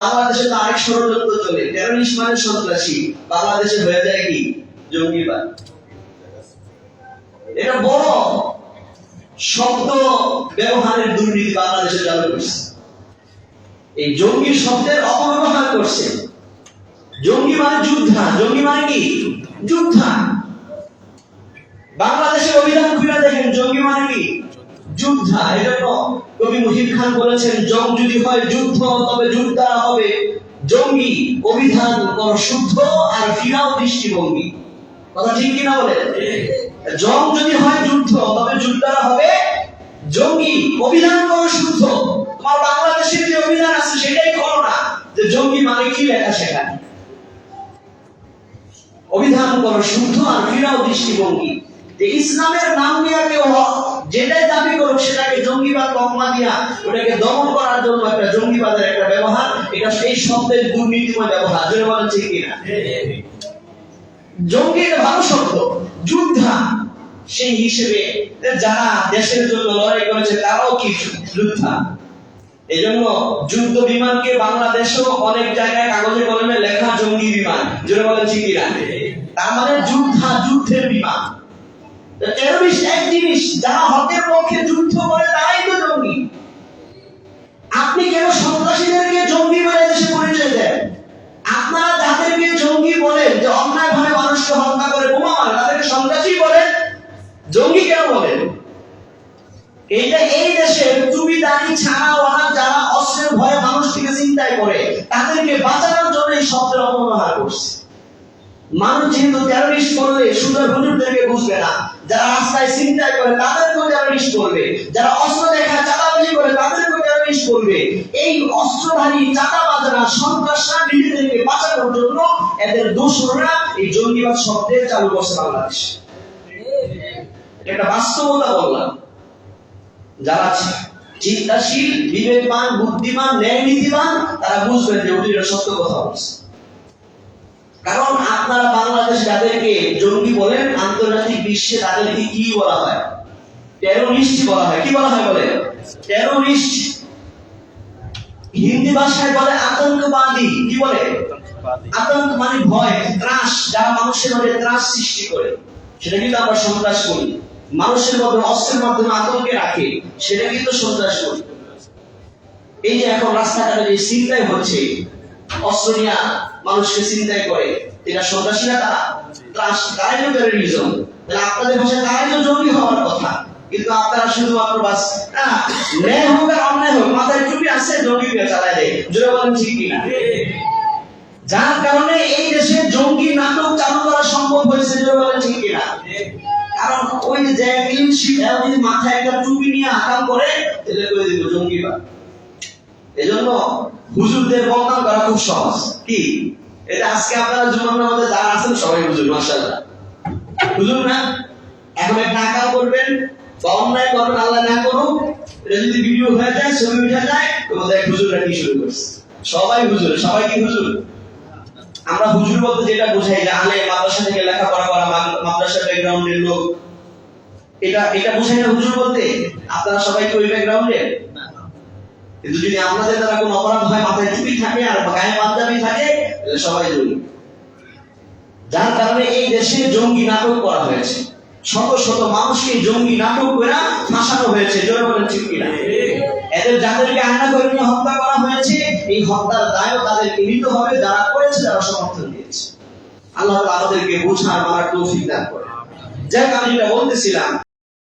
বাংলাদেশে তো আরেক ষড়যন্ত্র চলে। টেরোরিস্ট মানে সন্ত্রাসী। বাংলাদেশে হয়ে যায় কি? জঙ্গিবাদ এটা বড় শব্দ ব্যবহারের দুর্নীতি বাংলাদেশে চালু করছে। এই জঙ্গি শব্দের অপব্যবহার করছে। জঙ্গি মানে যুদ্ধা। জঙ্গি মানে কি? যুদ্ধা। বাংলাদেশের অভিধান খুলে দেখেন যুদ্ধা কবি খান বলেছেন, জং যদি হয় যুদ্ধ, তবে যুদ্ধা হবে জঙ্গি, অভিধান কর শুদ্ধ আর ফিরাও দৃষ্টিভঙ্গি। কথা ঠিক কিনা বলে? জং যদি হয় যুদ্ধ, তবে যুদ্ধরা হবে জঙ্গি, অভিধান কর শুদ্ধ। তোমার বাংলাদেশের যে অভিধান আছে, সেটাই করো না, যে জঙ্গি মানে কি লেখা সেখানে? অভিধান করো শুদ্ধ আর ফিরাও দৃষ্টিভঙ্গি। ইসলামের নাম নিয়ে কেউ যেটাই সেটাকে জঙ্গিবাদ তকমা দিয়া ওটাকে দমন করার জন্য একটা জঙ্গিবাদের একটা ব্যবহার, এটা সেই শব্দের দুর্নীতিময় ব্যবহার, জোরে ঠিক কিনা? ভালো শব্দ যুদ্ধা, সেই হিসেবে যারা দেশের জন্য লড়াই করেছে, তারাও কি যোদ্ধা? এই জন্য যুদ্ধ বিমানকে বাংলাদেশেও অনেক জায়গায় কাগজে কলমে লেখা জঙ্গি বিমান, জোরে বলেন কিনা? তার মানে যুদ্ধা, যুদ্ধের বিমান। টেরোরিস্ট এক জিনিস যারা হকের পক্ষে যুদ্ধ করে তারাই তো জঙ্গি। আপনি কেন সন্ত্রাসীদেরকে জঙ্গি বলে দেশে পরিচয় দেন? আপনারা যাদেরকে জঙ্গি বলেন, যে অন্যায় ভাবে মানুষকে হত্যা করে বোমা মারে, তাদেরকে সন্ত্রাসী বলেন? জঙ্গি কেন বলেন? এইটা এই দেশের চুবি দাড়ি ছাড়াওয়ালা যারা অস্ত্রের ভয়ে মানুষটিকে চিন্তায় করে, তাদেরকে বাঁচানোর জন্য এই শব্দের অপব্যবহার করছে। মানুষ যেহেতু টেরোরিস্ট করলে সুন্দর হুজুরদেরকে বুঝবে না। যারা রাস্তায় চিন্তায় করে, তাদেরকেও টেরোরিস্ট করবে। যারা অস্ত্র দেখা চাঁদাবাজি করে, তাদেরকেও টেরোরিস্ট করবে। এই অস্ত্রধারী, চাঁদাবাজরা নিজেদেরকে বাঁচানোর জন্য এদের দোষরা এই জঙ্গিবাদ শব্দের চালু করছে বাংলাদেশ। এটা বাস্তবতা বললাম। যারা চিন্তাশীল, বিবেকবান, বুদ্ধিমান ন্যায় নীতিবান তারা বুঝবেন যে উনি সত্য কথা বলছে। কারণ আপনারা বাংলাদেশ যাদেরকে জঙ্গি বলেন, আন্তর্জাতিক বিশ্বে তাদেরকে কি বলা হয়? টেরোরিস্ট বলা হয়। কি বলা হয় বলে টেরোরিস্ট হিন্দি ভাষায় বলে আতঙ্কবাদী। কি বলে? আতঙ্ক মানে ভয়, ত্রাস মানুষের মধ্যে ত্রাস সৃষ্টি করে। সেটা কিন্তু আমরা সন্ত্রাস করি। মানুষের মধ্যে অস্ত্রের মাধ্যমে আতঙ্কে রাখে। সেটা কিন্তু সন্ত্রাস করি। এই যে এখন রাস্তাঘাটে যে চিন্তাই হচ্ছে মানুষকে চিন্তাই করে এটা সন্ত্রাসীরা তারা তারাই তো টেরোরিজম তাহলে আপনাদের ভাষায় তারাই তো জঙ্গি হওয়ার কথা। কিন্তু আপনারা শুধুমাত্র বাস ন্যায় হোক আর অন্যায় হোক মাথায় টুপি আছে, জঙ্গি দিয়ে চালায় দেয়? জোরে বলেন ঠিক কিনা? যার কারণে এই দেশে জঙ্গি নাটক চালু করা সম্ভব হয়েছে, জোরে বলেন ঠিক কিনা? কারণ ওই যে ক্লিনশিট যদি মাথায় একটা টুপি নিয়ে আকাম করে তাহলে করে জঙ্গিবাদ এজন্য হুজুরদের বদনাম খুব সহজ? কি? এটা আজকে আপনারা যারা আছেন সবাই মাশাআল্লাহ। হুজুর না? এখন করবেন করবেন, আল্লাহ না এটা যদি ভিডিও হয়ে যায়, ছবি উঠে যায় শুরু করছে? সবাই হুজুর, সবাই কি হুজুর? আমরা হুজুর বলতে যেটা বোঝাই, যে আলে মাদ্রাসা থেকে লেখাপড়া করা মাদ্রাসা ব্যাকগ্রাউন্ডের লোক। এটা এটা বোঝাই না হুজুর বলতে? আপনারা সবাই কি ওই ব্যাকগ্রাউন্ডের কিন্তু যদি আপনাদের দ্বারা কোনো অপরাধ হয়, মাথায় থাকে আর গায়ে পাঞ্জাবি থাকে সবাই যার কারণে এই দেশে জঙ্গি নাটক করা হয়েছে। শত শত মানুষকে জঙ্গি নাটক করে ফাঁসানো হয়েছে। জোরে ঠিক কিনা? এদের যাদেরকে করে নিয়ে হত্যা করা হয়েছে, এই হত্যার দায়ও হবে। যারা করেছে যারা সমর্থন দিয়েছে। আল্লাহ আমাদেরকে বোঝার মারার তৌফিক দান করে যাই আমি যেটা বলতেছিলাম